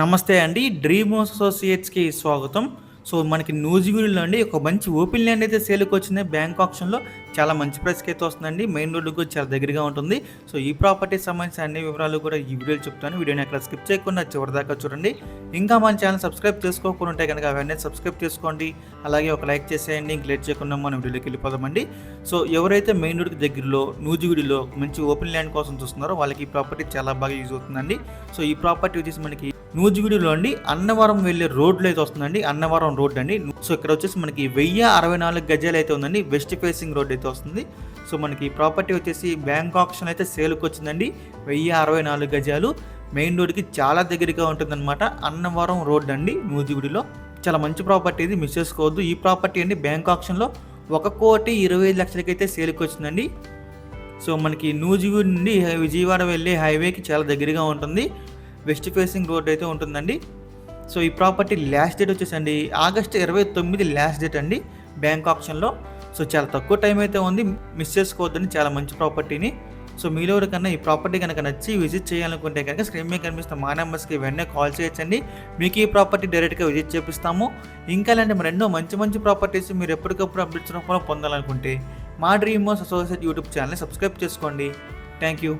నమస్తే అండి. డ్రీమ్ అసోసియేట్స్కి స్వాగతం. సో మనకి నూజివీడులో అండి ఒక మంచి ఓపెన్ ల్యాండ్ అయితే సేల్కి వచ్చింది. బ్యాంక్ ఆప్షన్లో చాలా మంచి ప్రైస్కి అయితే వస్తుందండి. మెయిన్ రోడ్డుకు చాలా దగ్గరగా ఉంటుంది. సో ఈ ప్రాపర్టీకి సంబంధించిన అన్ని వివరాలు కూడా ఈ వీడియోలో చెప్తాను. వీడియోని అక్కడ స్కిప్ చేయకుండా చివరిదాకా చూడండి. ఇంకా మన ఛానల్ సబ్స్క్రైబ్ చేసుకోకుండా ఉంటే కనుక అవన్నీ సబ్స్క్రైబ్ చేసుకోండి. అలాగే ఒక లైక్ చేసేయండి. ఇంక లేట్ చేయకుండా మనం వీడియోలోకి వెళ్ళిపోదామండి. సో ఎవరైతే మెయిన్ రోడ్కి దగ్గరలో నూజివీడులో మంచి ఓపెన్ ల్యాండ్ కోసం చూస్తున్నారో వాళ్ళకి ఈ ప్రాపర్టీ చాలా బాగా యూజ్ అవుతుందండి. సో ఈ ప్రాపర్టీ వచ్చేసి మనకి నూజివీడులో అండి అన్నవరం వెళ్ళే రోడ్లు అయితే వస్తుందండి అన్నవరం రోడ్ అండి. సో ఇక్కడ వచ్చేసి మనకి వెయ్యి అరవై నాలుగు గజాలు అయితే ఉందండి వెస్ట్ ఫేసింగ్ రోడ్ అయితే వస్తుంది. సో మనకి ప్రాపర్టీ వచ్చేసి బ్యాంక్ ఆప్షన్ అయితే సేల్కి వచ్చిందండి వెయ్యి అరవై నాలుగు గజాలు. మెయిన్ రోడ్కి చాలా దగ్గరగా ఉంటుందన్నమాట అన్నవరం రోడ్ అండి నూజివీడులో చాలా మంచి ప్రాపర్టీ ఇది మిస్ చేసుకోవద్దు. ఈ ప్రాపర్టీ అండి బ్యాంక్ ఆప్షన్లో ఒక కోటి ఇరవై ఐదు లక్షలకైతే సేల్కి వచ్చిందండి. సో మనకి నూజివీడు నుండి విజయవాడ వెళ్ళే హైవేకి చాలా దగ్గరగా ఉంటుంది. వెస్ట్ ఫేసింగ్ రోడ్ అయితే ఉంటుందండి. సో ఈ ప్రాపర్టీ లాస్ట్ డేట్ వచ్చేసండి ఆగస్ట్ ఇరవై తొమ్మిది లాస్ట్ డేట్ అండి బ్యాంక్ ఆప్షన్లో. సో చాలా తక్కువ టైం అయితే ఉంది మిస్ చేసుకోవద్దని చాలా మంచి ప్రాపర్టీని. సో మీలో ఎవరికన్నా ఈ ప్రాపర్టీ కనుక నచ్చి విజిట్ చేయాలనుకుంటే కనుక స్క్రీన్ మీద కనిపిస్తున్న మా నెంబర్స్కి వెంటనే కాల్ చేయొచ్చండి. మీకు ఈ ప్రాపర్టీ డైరెక్ట్గా విజిట్ చేపిస్తాము. ఇంకా ఇలాంటి మరి ఎన్నో మంచి మంచి ప్రాపర్టీస్ మీరు ఎప్పటికప్పుడు అప్డేట్స్ రూపంలో పొందాలనుకుంటే మా డ్రీమ్ అసోసియేట్ యూట్యూబ్ ఛానల్ని సబ్స్క్రైబ్ చేసుకోండి. Thank you.